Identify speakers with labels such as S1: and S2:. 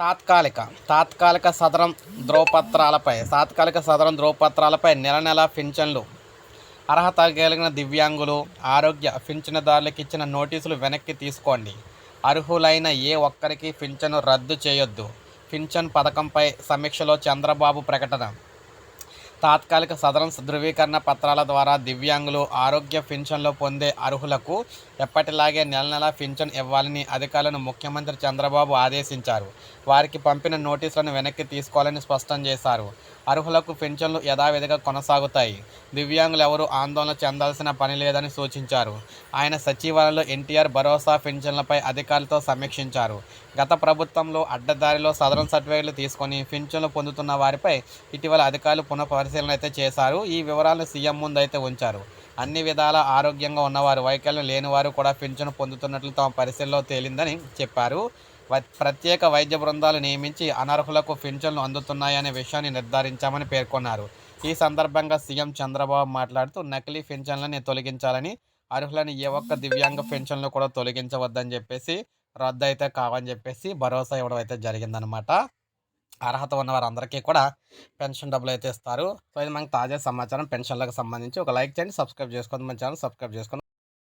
S1: తాత్కాలిక తాత్కాలిక సదరం ధ్రువపత్రాలపై తాత్కాలిక సదరం ధ్రువపత్రాలపై నెల నెల పింఛన్లు. అర్హత కలిగిన దివ్యాంగులు ఆరోగ్య పింఛనుదారులకు ఇచ్చిన నోటీసులు వెనక్కి తీసుకోండి. అర్హులైన ఏ ఒక్కరికి పింఛను రద్దు చేయొద్దు. పింఛన్ పథకంపై సమీక్షలో చంద్రబాబు ప్రకటన. తాత్కాలిక సదరం ధృవీకరణ పత్రాల ద్వారా దివ్యాంగులు ఆరోగ్య పింఛన్లు పొందే అర్హులకు ఎప్పటిలాగే నెల నెల పింఛన్ ఇవ్వాలని అధికారులను ముఖ్యమంత్రి చంద్రబాబు ఆదేశించారు. వారికి పంపిన నోటీసులను వెనక్కి తీసుకోవాలని స్పష్టం చేశారు. అర్హులకు పెన్షన్లు యథావిధిగా కొనసాగుతాయి. దివ్యాంగులు ఎవరూ ఆందోళన చెందాల్సిన పని లేదని సూచించారు. ఆయన సచివాలయంలో ఎన్టీఆర్ భరోసా పెన్షన్లపై అధికారులతో సమీక్షించారు. గత ప్రభుత్వంలో అడ్డదారిలో సదరన్ సర్టిఫికేట్లు తీసుకొని పెన్షన్లు పొందుతున్న వారిపై ఇటీవల అధికారులు పునఃపరిశీలన అయితే చేశారు. ఈ వివరాలను సీఎం ముందు అయితే ఉంచారు. అన్ని విధాల ఆరోగ్యంగా ఉన్నవారు వైకల్యం లేనివారు కూడా పింఛను పొందుతున్నట్లు తమ పరిశీలనలో తేలిందని చెప్పారు. ప్రత్యేక వైద్య బృందాలు నియమించి అనర్హులకు పింఛన్లు అందుతున్నాయనే విషయాన్ని నిర్ధారించామని పేర్కొన్నారు. ఈ సందర్భంగా సీఎం చంద్రబాబు మాట్లాడుతూ నకిలీ పింఛన్లని తొలగించాలని అర్హులని ఏ ఒక్క దివ్యాంగ పెన్షన్లు కూడా తొలగించవద్దని చెప్పేసి రద్దు అయితే కావని చెప్పేసి భరోసా ఇవ్వడం అయితే జరిగిందనమాట అర్హత ఉన్న వారందరికీ కూడా పెన్షన్ డబ్బులు అయితే ఇస్తారు. సో ఇది మనకు తాజా సమాచారం. పెన్షన్లకు సంబంధించి ఒక లైక్ చేయండి సబ్స్క్రైబ్ చేసుకోండి. మన ఛానల్ సబ్స్క్రైబ్ చేసుకోండి.